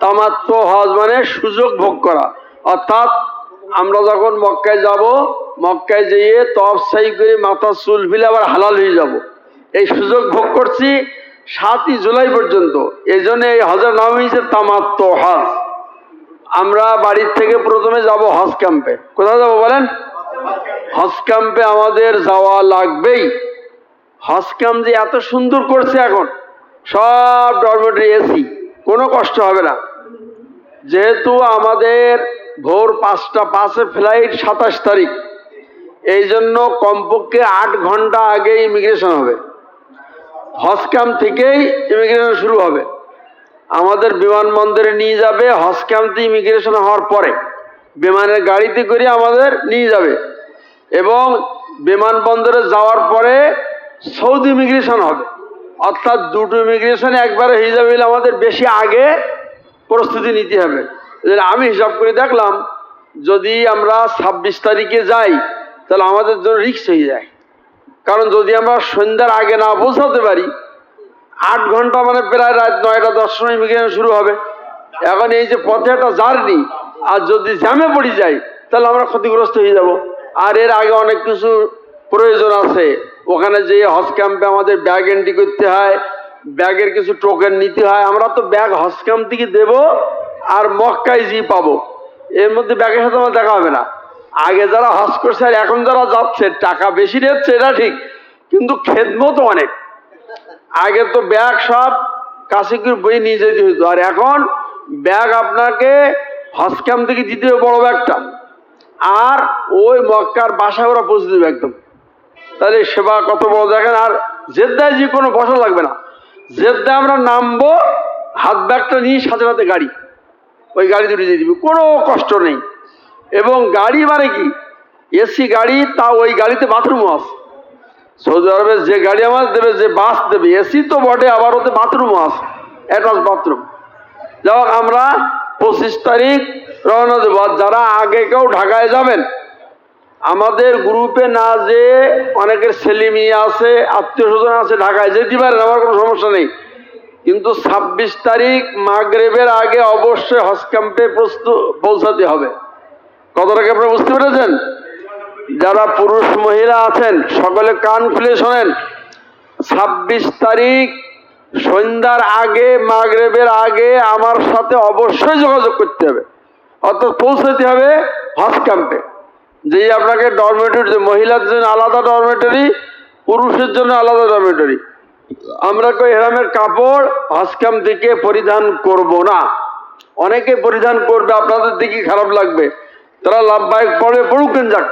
তামাত্ম হজ মানে সুযোগ ভোগ করা। অর্থাৎ আমরা যখন মক্কায় যাব, মক্কায় যেয়ে তফ সাই করে মাথা চুল ফিলে আবার হালাল হয়ে যাব। এই সুযোগ ভোগ করছি সাতই জুলাই পর্যন্ত। এই জন্য এই হজের নাম হয়েছে তামাত্ম হজ। আমরা বাড়ির থেকে প্রথমে যাব হজ ক্যাম্পে। কোথায় যাব বলেন? হজ ক্যাম্পে আমাদের যাওয়া লাগবেই। হজ ক্যাম্প যে এত সুন্দর করছে এখন। সব ডরমেটরি এসি। কোনো কষ্ট হবে না। যেহেতু আমাদের ভোর পাঁচটা পাঁচে ফ্লাইট সাতাশ তারিখ, এই জন্য কমপক্ষে আট ঘণ্টা আগে ইমিগ্রেশন হবে। হজ ক্যাম্প থেকেই ইমিগ্রেশন শুরু হবে। আমাদের বিমানবন্দরে নিয়ে যাবে হজ ক্যাম্পে ইমিগ্রেশন হওয়ার পরে বিমানের গাড়িতে করে আমাদের নিয়ে যাবে। এবং বিমানবন্দরে যাওয়ার পরে সৌদি ইমিগ্রেশন হবে। অর্থাৎ দুটো ইমিগ্রেশন একবারে হয়ে যাবে আমাদের বেশি আগে প্রস্তুতি নিতে হবে। আমি হিসাব করে দেখলাম, যদি আমরা ছাব্বিশ তারিখে যাই, তাহলে আমাদের জন্য রিক্স হয়ে যায়। কারণ যদি আমরা সন্ধ্যার আগে না পৌঁছাতে পারি, আট ঘণ্টা মানে প্রায় রাত নয়টা দশ সময় ইমিগ্রেশন শুরু হবে। এখন এই যে পথে একটা জার্নি আর যদি জ্যামে পড়ে যাই, তাহলে আমরা ক্ষতিগ্রস্ত হয়ে যাব। আর এর আগে অনেক কিছু প্রয়োজন আছে। ওখানে যে হজ ক্যাম্পে আমাদের ব্যাগ এন্ট্রি করতে হয়। ব্যাগের কিছু টোকেন নিতে হয়। আমরা তো ব্যাগ হজ ক্যাম্প থেকে দেবো আর মক্কায় জি পাবো। এর মধ্যে ব্যাগের সাথে আমার দেখা হবে না। আগে যারা হজ করছে আর এখন যারা যাচ্ছে, টাকা বেশি নিচ্ছে, এটা ঠিক। কিন্তু খেদমত অনেক। আগে তো ব্যাগ সব কাছে করে বই নিয়ে যেতে হতো আর এখন ব্যাগ আপনাকে হজ ক্যাম্প থেকে দিতে হবে বড় ব্যাগটা আর ওই মক্কার বাসায় ওরা পৌঁছে দেবে একদম। তাহলে সেবা কত বড় দেখেন, আর জেদ্দায় যে কোনো বসা লাগবে না। জেদ্দায় আমরা নামবো, হাত ব্যাগটা নিয়ে সাথে সাথে গাড়ি, ওই গাড়ি দুটো দিয়ে দিবি, কোনো কষ্ট নেই। এবং গাড়ি মানে কি? এসি গাড়ি তা ওই গাড়িতে বাথরুমও আছে। সৌদি আরবের যে গাড়ি আমার দেবে, যে বাস দেবে, এসি তো বটে, আবার ওতে বাথরুমও আছে অ্যাটাচ বাথরুম যাই আমরা পঁচিশ তারিখ রওনা দেবো যারা আগে কেউ ঢাকায় যাবেন আমাদের গ্রুপে না যে অনেকের ছেলে মেয়ে আছে, আত্মীয় স্বজন আছে ঢাকায়, যেতে পারেন, আমার কোনো সমস্যা নেই। কিন্তু ছাব্বিশ তারিখ মাগরেবের আগে অবশ্যই হজ ক্যাম্পে প্রস্তুত পৌঁছাতে হবে। কতটাকে আপনারা বুঝতে পেরেছেন? যারা পুরুষ মহিলা আছেন, সকলে কান খুলে শোনেন। ছাব্বিশ তারিখ সন্ধ্যার আগে, মাগরেবের আগে আমার সাথে অবশ্যই যোগাযোগ করতে হবে। অর্থাৎ পৌঁছাতে হবে হজ ক্যাম্পে। যেই আপনাকে ডরমেটরি মহিলার জন্য আলাদা ডরমেটরি পুরুষের জন্য আলাদা ডরমেটরি আমরা কই হেরামের কাপড় হজ ক্যাম্প থেকে পরিধান করব না। অনেকে পরিধান করবে, আপনাদের দিকে খারাপ লাগবে। তারা লাভবাহিক পড়বে পড়ুকেন যাক।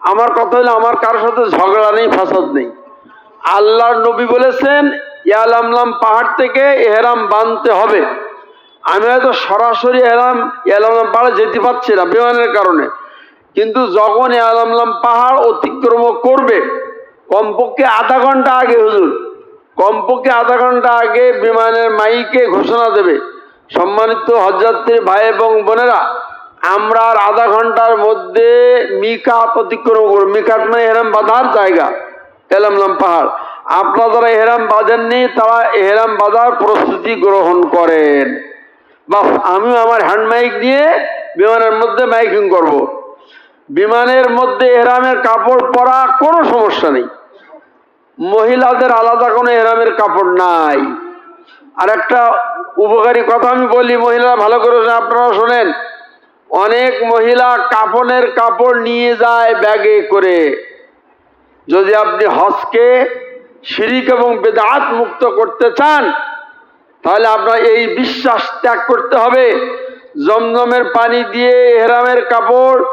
আমার কথা হলো, আমার কারোর সাথে ঝগড়া নেই, ফাসাদ নেই। আল্লাহর নবী বলেছেন ইয়ালামলাম পাহাড় থেকে এহরাম বাঁধতে হবে। আমি হয়তো সরাসরি এহরাম ইয়ালামলাম পাহাড়ে যেতে পারছি না, বিমানের কারণে। কিন্তু যখন ইয়ালামলাম পাহাড় অতিক্রম করবে, কমপক্ষে আধা ঘণ্টা আগে হুজুর, কমপক্ষে আধা ঘণ্টা আগে বিমানের মাইকে ঘোষণা দেবে। সম্মানিত হজযাত্রী ভাই এবং বোনেরা, আমরা আর আধা ঘণ্টার মধ্যে মিকাত অতিক্রম করব। মিকাত মানে এহরাম বাঁধার জায়গা এলামলাম পাহাড়। আপনারা যারা এহরাম বাঁধেননি, তারা এহরাম বাঁধার প্রস্তুতি গ্রহণ করেন। বা আমিও আমার হ্যান্ড মাইক নিয়ে বিমানের মধ্যে মাইকিং করব। বিমানের মধ্যে এহরামের কাপড় পরা কোনো সমস্যা নেই। মহিলাদের আলাদা কোনো এহরামের কাপড় নাই। আর একটা উপকারী কথা আমি বলি, মহিলারা ভালো করে আপনারা শোনেন। অনেক মহিলা কাপনের কাপড় নিয়ে যায় ব্যাগে করে। যদি আপনি হজকে শিরিক এবং বেদাত মুক্ত করতে চান, তাহলে আপনার এই বিশ্বাস ত্যাগ করতে হবে। জমজমের পানি দিয়ে এহরামের কাপড়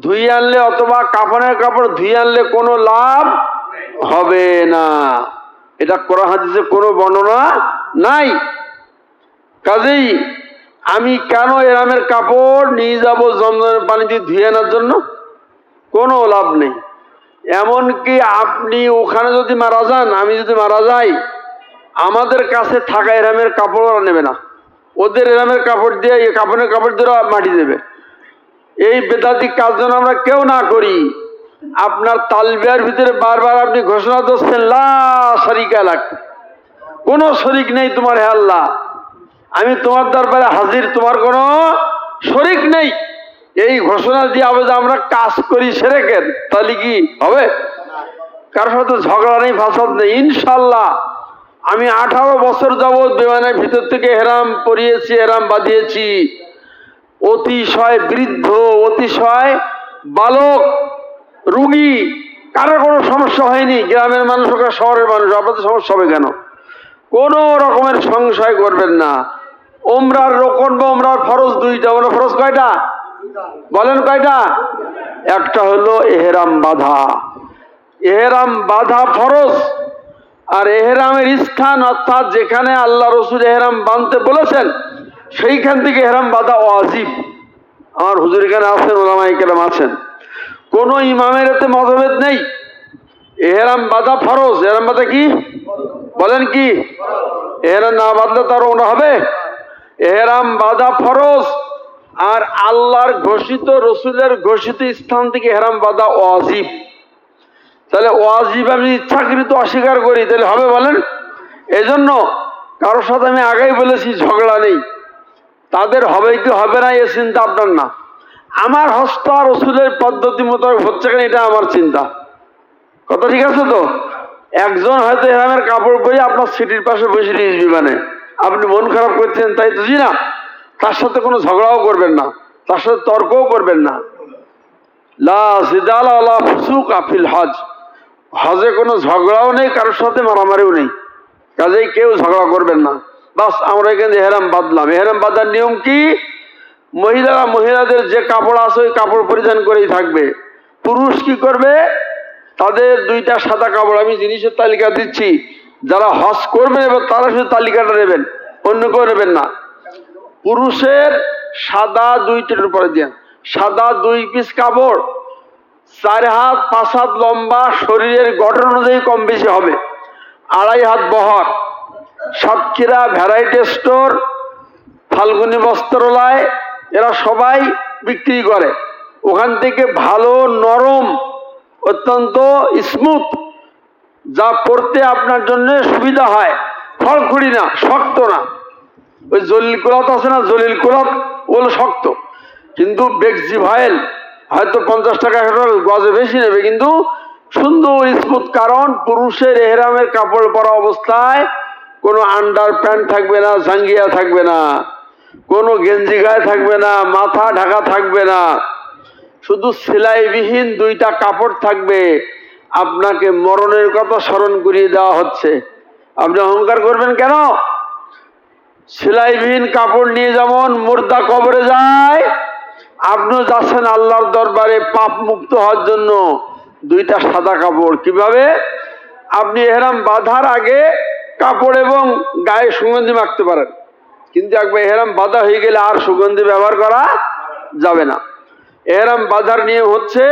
ধুয়ে আনলে অথবা কাপনের কাপড় ধুয়ে আনলে কোনো লাভ হবে না। এটা করা হাদিসে কোনো বর্ণনা নাই। কাজেই আমি কেন এরামের কাপড় নিয়ে যাব জমজমের পানি দিয়ে ধুয়ে আনার জন্য? কোনো লাভ নেই। এমনকি আপনি ওখানে যদি মারা যান, আমি যদি মারা যাই, আমাদের কাছে থাকা এরামের কাপড় নেবে না। ওদের এরামের কাপড় দিয়ে কাপড়ের কাপড় দিয়ে মাটি দেবে। এই বেদাতিক কাজ যেন আমরা কেউ না করি। আপনার তালবিয়ার ভিতরে বারবার আপনি ঘোষণা দিচ্ছেন লা শরিকা লাগ কোনো শরিক নেই তোমার, হে আল্লাহ। আমি তোমার দরবারে হাজির, তোমার কোনো শরিক নেই। এই ঘোষণা দিয়ে আবার আমরা কাজ করি সেরেকের, তাহলে কি হবে? কারোর সাথে ঝগড়া নেই, ফাসাদ নেই। ইনশাল্লাহ আমি আঠারো বছর যাবৎ বিমানের ভিতর থেকে হেরাম পরিয়েছি, হেরাম বাঁধিয়েছি। অতিশয় বৃদ্ধ, অতিশয় বালক, রুগী কারোর কোনো সমস্যা হয়নি, গ্রামের মানুষ হোক শহরের মানুষ আপনাদের সমস্যা হবে কেন? কোনো রকমের সংশয় করবেন না। ওমরার রোকন বা ওমরার ফরজ দুইটা ওমরা ফরজ কয়টা? বলেন কয়টা? একটা হলো এহেরাম বাধা। এহেরাম বাধা ফরজ। আর এহেরামের স্থান অর্থাৎ যেখানে আল্লাহ রসুল এহেরাম বাঁধতে বলেছেন সেইখান থেকে এহেরাম বাধা অজিব আমার হুজুর এখানে আছেন ওলামাই কেরাম আছেন। কোন ইমামের এতে মতভেদ নেই। এহেরাম বাধা ফরজ। এহেরাম বাধা কি? বলেন কি? এহেরাম না বাঁধলে তার ওনা হবে? এহেরাম বাধা ফরজ। আর আল্লাহর ঘোষিত, রসুলের ঘোষিত স্থান থেকে হেরাম বাধা অজিব তাহলে ওয়াজিব আমি ইচ্ছাকৃত অস্বীকার করি। তাহলে হবে বলেন? এজন্য কারোর সাথে আমি আগেই বলেছি, ঝগড়া নেই। তাদের হবে কি হবে না, এ চিন্তা আপনার না। আমার হস্ত আর রসুলের পদ্ধতি মতো হচ্ছে কেন, এটা আমার চিন্তা। কথা ঠিক আছে তো? একজন হয়তো এরামের কাপড় পরে আপনার সিটির পাশে বসে নিয়ে বিমানে। আপনি মন খারাপ করছেন, তাই তো জি না? তার সাথে কোনো ঝগড়াও করবেন না, তার সাথে তর্কও করবেন না। লা জিদাল আলা ফুসুক আফিল হজ। হজে কোনো ঝগড়াও নেই, কারোর সাথে মারামারিও নেই। কাজেই কেউ ঝগড়া করবেন না। বাস, আমরা এখানে এহেরাম বাঁধলাম। এহেরাম বাঁধার নিয়ম কি? মহিলারা মহিলাদের যে কাপড় আছে, ওই কাপড় পরিধান করেই থাকবে। পুরুষ কি করবে? তাদের দুইটা সাদা কাপড়। আমি জিনিসের তালিকা দিচ্ছি। যারা হজ করবেন এবার তারা শুধু তালিকাটা নেবেন, অন্য কেউ নেবেন না। পুরুষের সাদা দুই দুইটার উপরে দিয়ে। সাদা দুই পিস কাপড়, চার হাত, পাঁচ হাত লম্বা, শরীরের গঠন অনুযায়ী কম বেশি হবে। আড়াই হাত বহর। সাতক্ষীরা ভ্যারাইটি স্টোর ফাল্গুনি বস্ত্রালয়, এরা সবাই বিক্রি করে। ওখান থেকে ভালো, নরম, অত্যন্ত স্মুথ যা পড়তে আপনার জন্য সুবিধা হয়। খড়খড়ি না, শক্ত না। ওই জলিল কোলাত আছে না, জলিল কোলাত, ওগুলো শক্ত। কিন্তু বেগজি ভাইল হয়তো পঞ্চাশ টাকা গজে বেশি নেবে, কিন্তু সুন্দর স্মুথ কারণ পুরুষের এহরামের কাপড় পরা অবস্থায় কোনো আন্ডার প্যান্ট থাকবে না, জাঙ্গিয়া থাকবে না, কোনো গেঞ্জি গায়ে থাকবে না, মাথা ঢাকা থাকবে না। শুধু সেলাইবিহীন দুইটা কাপড় থাকবে। আপনাকে মরণের কথা স্মরণ করিয়ে দেওয়া হচ্ছে। আপনি অহংকার করবেন কেন? সেলাইবিহীন কাপড় নিয়ে যেমন মুর্দা কবরে যায়, আপনিও যাচ্ছেন আল্লাহর দরবারে পাপ মুক্ত হওয়ার জন্য দুইটা সাদা কাপড়। কীভাবে? আপনি এহরাম বাঁধার আগে কাপড় এবং গায়ে সুগন্ধি মাখতে পারেন। কিন্তু একবার এহরাম বাধা হয়ে গেলে আর সুগন্ধি ব্যবহার করা যাবে না। এহরাম বাঁধার নিয়ে হচ্ছে,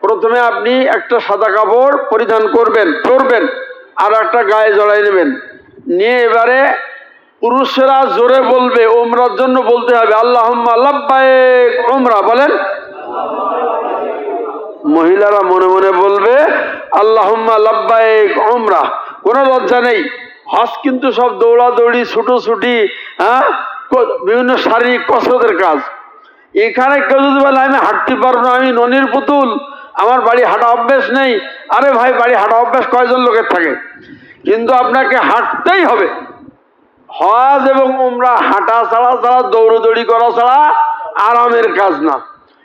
প্রথমে আপনি একটা সাদা কাপড় পরিধান করবেন, পরবেন, আর একটা গায়ে জড়াই নেবেন। নিয়ে এবারে পুরুষেরা জোরে বলবে ওমরার জন্য বলতে হবে আল্লাহ ওমরা বলেন। মহিলারা মনে মনে বলবে আল্লাহ লাব্বায়েক ওমরা কোনো লজ্জা নেই। হজ কিন্তু সব দৌড়াদৌড়ি, ছুটোছুটি হ্যাঁ? বিভিন্ন শারীরিক কসরতের কাজ। এখানে কেউ যদি বলে, আমি হাঁটতে পারব না, আমি ননির পুতুল, আমার বাড়ি হাঁটা অভ্যেস নেই। আরে ভাই, বাড়ি হাঁটা অভ্যেস কয়জন লোকের থাকে? কিন্তু আপনাকে হাঁটতেই হবে। হজ এবং উমরা, হাঁটা ছাড়া ছাড়া, দৌড়দৌড়ি করা ছাড়া আরামের কাজ না।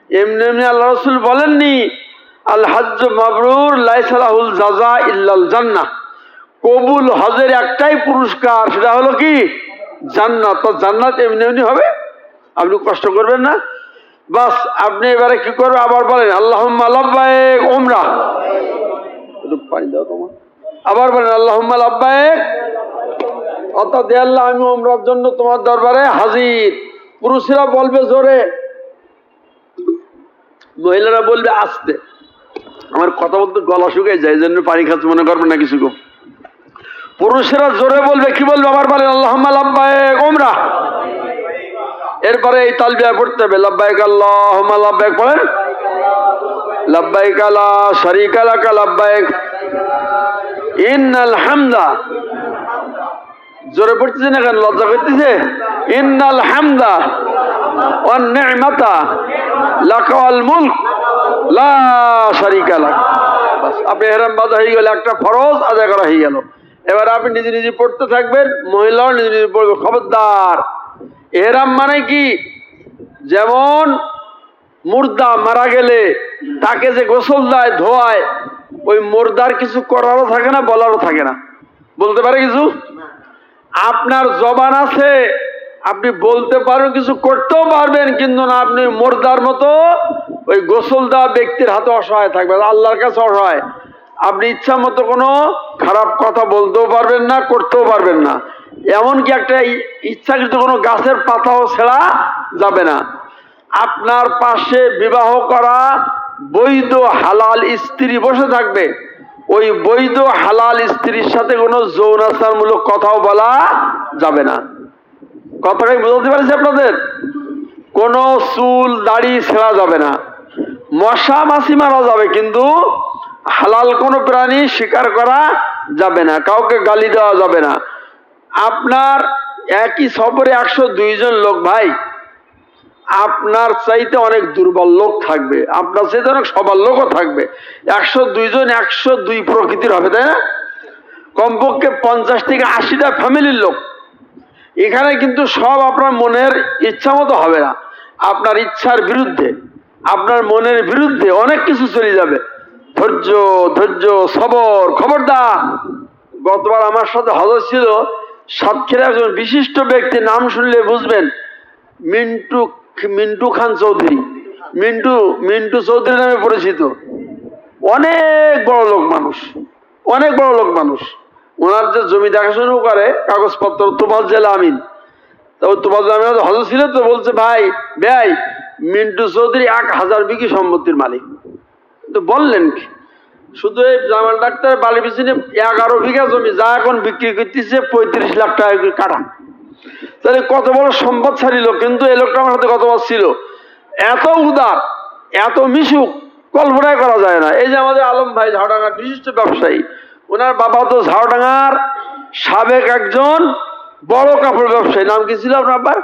এমনি এমনি আল্লাহ রসুল বলেননি, আল হাজ্জ মাবরুর লাইসালাহুল জাজা ইল্লাল জান্নাহ। কবুল হজের একটাই পুরস্কার, সেটা হলো কি? জান্নাত। তো জান্নাত এমনি এমনি হবে? আপনি কষ্ট করবেন না? বাস, আপনি এবারে কি করবে আবার বলেন আল্লাহ লাব্বায়েক উমরা। একটু পানি দাও তোমার। আবার বলেন আল্লাহ আল্লাহ, আমি ওমরার জন্য তোমার দরবারে হাজির। পুরুষেরা বলবে জোরে। মহিলারা বলবে আসতে। আমার কথা বলতে গলা শুকিয়ে যায় জন্য পানি খাচ্ছে, মনে করবে না কিছু কম পুরুষেরা জোরে বলবে, কি বলবে আবার বলেন আল্লাহ লাব্বায়েক ওমরা এরপরে এই তালবিয়া পড়তে হবে, লাব্বাইক আল্লাহ লাব্বাইক পড়েন লাব্বাইক আলা শরিক আলাকা লাব্বাইক ইন্নাল হামদা। জোরে পড়তেছে না কেন? লজ্জা করতেছে? ইন্নাল হামদা নি'মাতা লাকাল মুলক। লা শারিকা লাক। বাস, আপনি এহরাম বাঁধা হয়ে গেলে একটা ফরজ আদায় করা হয়ে গেল। এবার আপনি নিজে নিজে পড়তে থাকবেন, মহিলাও নিজে নিজে পড়বে, খবরদার। এহরাম মানে কি? যেমন মুর্দা মারা গেলে তাকে যে গোসল দেয়, ধোয়ায়, ওই মুর্দার কিছু করারও থাকে না, বলারও থাকে না। বলতে পারে কিছু? আপনার জবান আছে, আপনি বলতে পারবেন কিছু করতেও পারবেন, কিন্তু না, আপনি মোর্দার মতো ওই গোসল দেওয়া ব্যক্তির হাতে অসহায় থাকবেন, আল্লাহর কাছে অসহায়। আপনি ইচ্ছা মতো কোনো খারাপ কথা বলতেও পারবেন না, করতেও পারবেন না। এমনকি একটা ইচ্ছাকৃত কোনো গাছের পাতাও ছেঁড়া যাবে না। আপনার পাশে বিবাহ করা বৈধ হালাল স্ত্রী বসে থাকবে। ওই বৈধ হালাল স্ত্রীর সাথে কোনো যৌনাচারমূলক কথাও বলা যাবে না। কথাটাই বুঝতে পারছি আপনাদের? কোনো চুল, দাড়ি ছেঁড়া যাবে না। মশা, মাছি মারা যাবে, কিন্তু হালাল কোনো প্রাণী শিকার করা যাবে না, কাউকে গালি দেওয়া যাবে না। আপনার একই সফরে একশো দুইজন লোক, ভাই, আপনার চাইতে অনেক দুর্বল লোক থাকবে, আপনার চাইতে অনেক সবার লোকও থাকবে। একশো দুইজন একশো দুই প্রকৃতির হবে, তাই না? কমপক্ষে পঞ্চাশ থেকে আশিটা ফ্যামিলির লোক। এখানে কিন্তু সব আপনার মনের ইচ্ছা মতো হবে না। আপনার ইচ্ছার বিরুদ্ধে, আপনার মনের বিরুদ্ধে অনেক কিছু চলে যাবে। ধৈর্য ধৈর্য, সবর, খবরদার। গতবার আমার সাথে হজর ছিল সাতক্ষীরা একজন বিশিষ্ট ব্যক্তি, নাম শুনলে বুঝবেন, মিন্টু মিন্টু খান চৌধুরী। মিন্টু মিন্টু চৌধুরী নামে পরিচিত। অনেক বড় লোক মানুষ, অনেক বড় লোক মানুষ। ওনার যে জমি দেখাশোনাও করে, কাগজপত্র তোফাজ জেলা আমিন। তো তোফাজ জেলা আমিন হজর ছিল তো বলছে, ভাই ভাই, মিন্টু চৌধুরী এক হাজার বিঘি সম্পত্তির মালিক। তো বললেন কি? শুধু এই জামাল ডাক্তার বালি পিছনে এগারো বিঘা জমি যা এখন বিক্রি করতেছে পঁয়ত্রিশ লাখ টাকা কাটা তাহলে কত বড় সম্পদ ছাড়িল? কিন্তু এই লোকটা আমার সাথে কত বছর ছিল এত উদার, এত মিশুক, কল্পনাই করা যায় না। এই যে আমাদের আলম ভাই ঝাড়ডাঙ্গার বিশিষ্ট ব্যবসায়ী, ওনার বাবা তো ঝাড়ডাঙ্গার সাবেক একজন বড় কাপড় ব্যবসায়ী। নাম কি ছিল আপনার আব্বার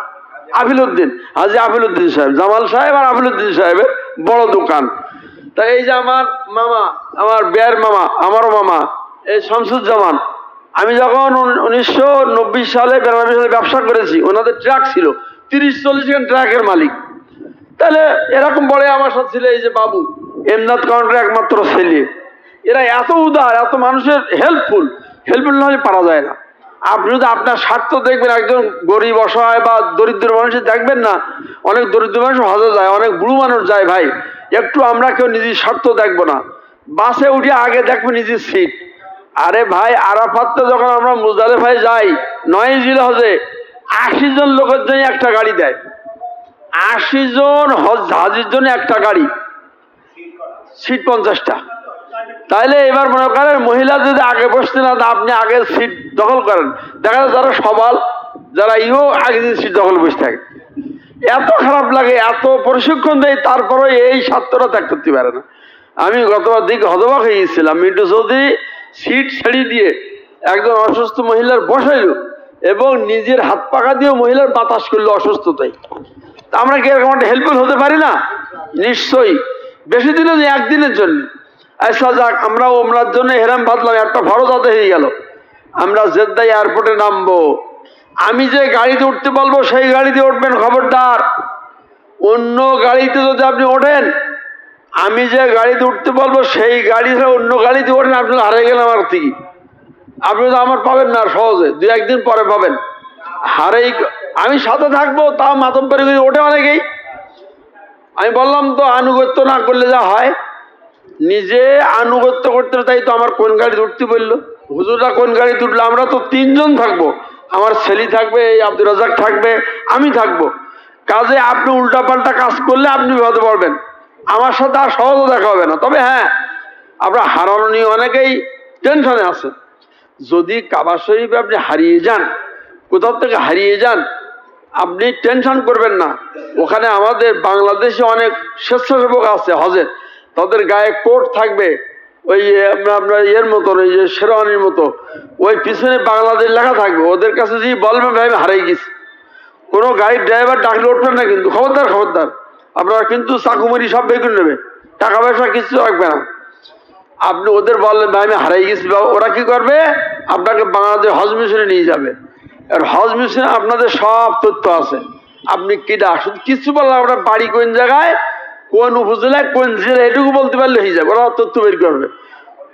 আফিলউদ্দিন হাজি আফিলউদ্দিন সাহেব, জামাল সাহেব আর আফিলউদ্দিন সাহেবের বড় দোকান। তা এই যে আমার মামা, আমার বেয়ার মামা, আমারও মামা, এই শামসুজ্জামান, আমি যখন উনিশশো নব্বই সালে বিরানব্বই সালে ব্যবসা করেছি, ওনাদের ট্রাক ছিল, তিরিশ চল্লিশ খান ট্রাকের মালিক। তাহলে এরকম বলে আমার সাথে ছিল এই যে বাবু এমনাথ কাউন্টার একমাত্র ছেলে। এরা এত উদার, এত মানুষের হেল্পফুল হেল্পফুল না হলে পারা যায় না। আপনি যদি আপনার স্বার্থ দেখবেন, একজন গরিব, অসহায় বা দরিদ্র মানুষের, দেখবেন না, অনেক দরিদ্র মানুষ হজে যায়, অনেক বুড়ো মানুষ যায় ভাই। একটু আমরা কেউ নিজের স্বার্থ দেখব না। বাসে উঠে আগে দেখব নিজের সিট আরে ভাই, আরাফাতে যখন আমরা মুজালে ভাই যাই, নয় জিল হজে আশি জন লোকের জন্য একটা গাড়ি দেয়। আশি জন হজ হাজির জন্য একটা গাড়ি। সিট পঞ্চাশটা। তাইলে এবার মনে করেন মহিলা যদি আগে বসতে না আপনি আগে সিট দখল করেন। দেখা যায় যারা সবাল, যারা ইও আগে সিট দখল বসে থাকে। এত খারাপ লাগে, এত প্রশিক্ষণ দেয় তারপরে এই স্বার্থটা ত্যাগ করতে পারে না। আমি গতবার দিকে হতবাক হয়ে গেছিলাম, মিন্টু চৌধুরী সিট ছেড়ে দিয়ে একজন অসুস্থ মহিলার বসাইল এবং নিজের হাত পাকা দিয়ে মহিলার বাতাস করল অসুস্থতায়। তা আমরা কি এরকম একটা হেল্পফুল হতে পারি না? নিশ্চয়ই। বেশি দিনে যে একদিনের জন্য। আচ্ছা যাক আমরা ওমরার জন্য হেরাম বাঁধলাম একটা ফরজ আদায় হয়ে গেল। আমরা জেদ্দা এয়ারপোর্টে নামবো। আমি যে গাড়িতে উঠতে বলব, সেই গাড়িতে উঠবেন খবরদার। অন্য গাড়িতে যদি আপনি ওঠেন, আমি যে গাড়িতে উঠতে বলব, সেই গাড়িতে অন্য গাড়িতে ওঠেন, আপনি হারিয়ে গেলেন আমার থেকে। আপনি তো আমার পাবেন না সহজে, দু একদিন পরে পাবেন। হারেই আমি সাথে থাকব, তাও মাতম করে ওঠে অনেকেই। আমি বললাম তো, আনুগত্য না করলে যা হয়। নিজে আনুগত্য করতে তাই তো আমার কোন গাড়িতে উঠতে বলল। হুজুররা কোন গাড়ি উঠল? আমরা তো তিনজন থাকব। আমার ছেলে থাকবে, এই আব্দুল রাজাক থাকবে, আমি থাকব। কাজে আপনি উল্টাপাল্টা কাজ করলে আপনি বিপদে পড়বেন। আমার সাথে আর সহজও দেখা হবে না। তবে হ্যাঁ আমরা হারানো নিয়ে অনেকেই টেনশনে আছে। যদি কাবা শরীফে আপনি হারিয়ে যান, কোথাও থেকে হারিয়ে যান, আপনি টেনশন করবেন না। ওখানে আমাদের বাংলাদেশে অনেক স্বেচ্ছাসেবক আছে, হজের। তাদের গায়ে কোট থাকবে ওই আপনার ইয়ের মতো ওই যে শেরওয়ানির মতো। ওই পিছনে বাংলাদেশ লেখা থাকবে, ওদের কাছে যদি বলবেন ভাই, আমি হারাই গেছি। কোনো গাড়ির ড্রাইভার ডাকলে উঠবেন না কিন্তু, খবরদার খবরদার। আপনারা কিন্তু চাকুমারি সব করে নেবে টাকা পয়সা কিছু রাখবে না। আপনি ওদের বললেন, ভাই, আমি হারাই গেছি ওরা কি করবে? আপনাকে বাংলাদেশ হজ মিশনে নিয়ে যাবে। আর হজ মিশনে আপনাদের সব তথ্য আছে। আপনি কিডা শুধু কিছু বললে আপনার বাড়ি কোন জায়গায়? কোন উপজেলায় কোন জেলা এটুকু বলতে পারলে হয়ে যাবে, ওরা তথ্য বের করবে।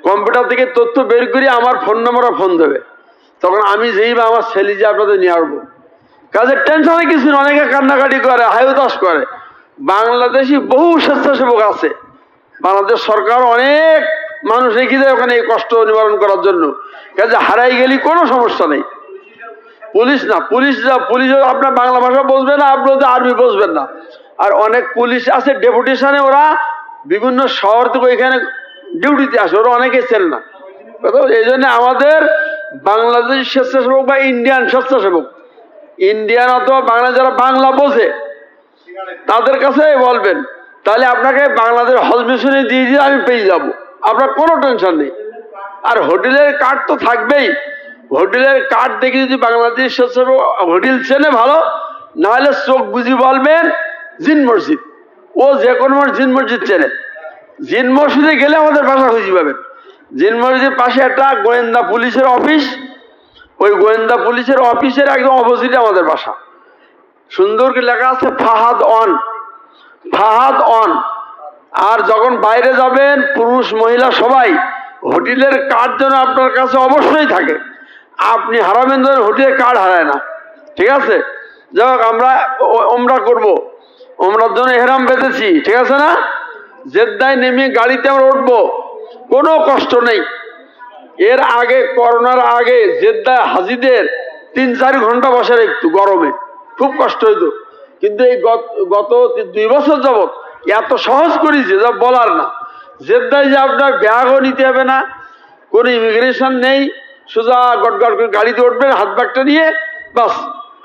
কম্পিউটার থেকে তথ্য বের করে, আমার ফোন নম্বরে ফোন দেবে। তখন আমি যেই বা আমার ছেলে যে আপনাদের নিয়ে আসব। কাজের টেনশনে কিছু অনেকে কান্নাকাটি করে হায়ুতাস করে। বাংলাদেশি বহু স্বেচ্ছাসেবক আছে। বাংলাদেশ সরকার অনেক মানুষ রেখে দেয় ওখানে এই কষ্ট নিবারণ করার জন্য। কাজে হারাই গেলে কোনো সমস্যা নেই। পুলিশ না, পুলিশ যা, পুলিশ আপনার বাংলা ভাষা বুঝবে না, আপনি আরবি বুঝবেন না। আর অনেক পুলিশ আছে ডেপুটেশনে ওরা বিভিন্ন শহর থেকে এখানে ডিউটিতে আসে, ওরা অনেকে চেন না। এই জন্য আমাদের বাংলাদেশ স্বেচ্ছাসেবক বা ইন্ডিয়ান স্বেচ্ছাসেবক ইন্ডিয়ান অথবা বাংলা যারা বাংলা বোঝে, তাদের কাছে বলবেন, তাহলে আপনাকে বাংলাদেশ হজ মিশনে দিয়ে দিয়ে আমি পেয়ে যাব। আপনার কোনো টেনশন নেই। আর হোটেলের কার্ড তো থাকবেই। হোটেলের কার্ড দেখে যদি বাংলাদেশ স্বেচ্ছাসেবক হোটেল চেনে ভালো, নাহলে চোখ বুঝি বলবেন জিন মসজিদ। ও যে কোনো মানুষ জিন মসজিদ চেনে। জিন মসজিদে গেলে আমাদের বাসা খুঁজে পাবেন। জিন মসজিদের পাশে একটা গোয়েন্দা পুলিশের অফিস। ওই গোয়েন্দা পুলিশের অফিসের একদম অপোজিটে আমাদের বাসা। সুন্দর করে লেখা আছে, ফাহাদ অন। ফাহাদ অন। আর যখন বাইরে যাবেন, পুরুষ, মহিলা সবাই, হোটেলের কার্ড যেন আপনার কাছে অবশ্যই থাকে। আপনি হারাবেন যেন হোটেলের কার্ড হারায় না। ঠিক আছে? যাই হোক, আমরা করব। ওমরার জন্য হেরাম বেঁধেছি, ঠিক আছে না? জেদ্দায় নেমে গাড়িতে আমরা উঠবো, কোনো কষ্ট নেই। এর আগে, করোনার আগে জেদ্দায় হাজিদের তিন চার ঘণ্টা বসে একটু গরমে, খুব কষ্ট হইতো। কিন্তু এই গত- দুই বছর যাবত এত সহজ করেছে, যা বলার না। জেদ্দায় যে আপনার ব্যাগও নিতে হবে না, কোনো ইমিগ্রেশন নেই, সোজা গট গট করে গাড়িতে উঠবেন হাত ব্যাগটা নিয়ে, বাস,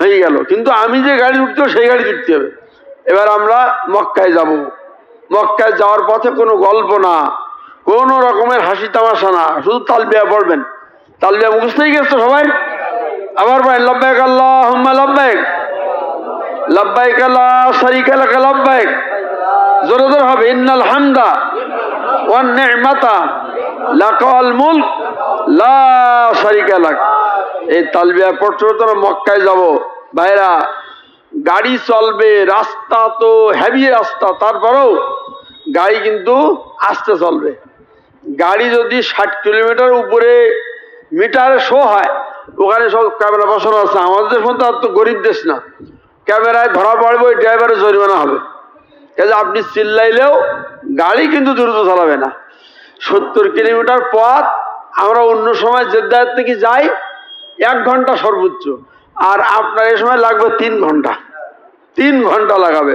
হয়ে গেল। কিন্তু আমি যে গাড়ি উঠতে, সেই গাড়ি উঠতে হবে। এবার আমরা মক্কায় যাব। মক্কায় যাওয়ার পথে কোনো গল্প না, কোনো রকমের হাসি তামাশা না, শুধু তালবিয়া পড়বেন। তালবিয়া মুখস্থই গেছে সবাই? আবার ভাই লব্বাইক আল্লাহ লব্বাইক লব্বাইক আল্লাহ শরীক লাক, লব্বাইক। জোরে জোরে হবে, ইন্নাল হামদা ওয়ান নি'মাতা, লাকাল মুলক, লা শারিকা লাক। এই তালবিয়া পড়তে আমরা মক্কায় যাব। ভাইরা গাড়ি চলবে, রাস্তা তো হেভি রাস্তা, তারপরেও গাড়ি কিন্তু আস্তে চলবে। গাড়ি যদি ষাট কিলোমিটার উপরে মিটারে শো হয়, ওখানে সব ক্যামেরা বসানো আছে। আমাদের দেশ মধ্যে তো গরিব দেশ না। ক্যামেরায় ধরা পড়বে, ওই ড্রাইভারের জরিমানা হবে। কাজে আপনি চিল্লাইলেও গাড়ি কিন্তু দ্রুত চালাবে না। সত্তর কিলোমিটার পথ, আমরা অন্য সময় জেদ্দায়ের থেকে যাই, এক ঘণ্টা সর্বোচ্চ। আর আপনার এ সময় লাগবে তিন ঘণ্টা। তিন ঘণ্টা লাগাবে,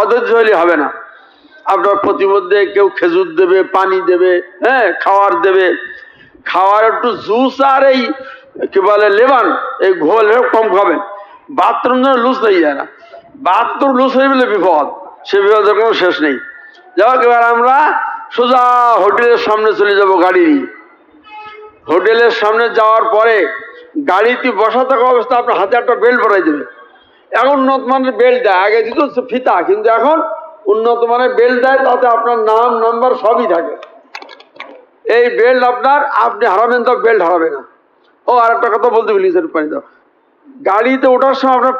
অধৈর্য হলে হবে না। আপনার প্রতিমধ্যে কেউ খেজুর দেবে, পানি দেবে হ্যাঁ খাওয়ার দেবে। খাওয়ার একটু জুস আর এই, কি বলে, লেবান, এই ঘোল কম খাবেন। বাথরুম যেন লুজ হয়ে যায় না বাথরুম লুজ হয়ে গেলে বিপদ, সে বিপদের কোনো শেষ নেই। যাই হোক, এবার আমরা সোজা হোটেলের সামনে চলে যাব গাড়ি নিয়ে। হোটেলের সামনে যাওয়ার পরে গাড়িতে বসা থাকা অবস্থা আপনার হাতে একটা বেল্ট পরাই দেবে। এখন উন্নত মানের বেল্ট দেয়। আগে দিত ফিতা, কিন্তু এখন উন্নত মানের বেল্ট দেয়, তাতে আপনার নাম, নাম্বার সবই থাকে। এই বেল্ট আপনার, আপনি হারাবেন তো বেল্ট হারাবে না। ও আর একটা কথা বলতে বলি পানি দাও গাড়িতে ওঠার সময় আপনার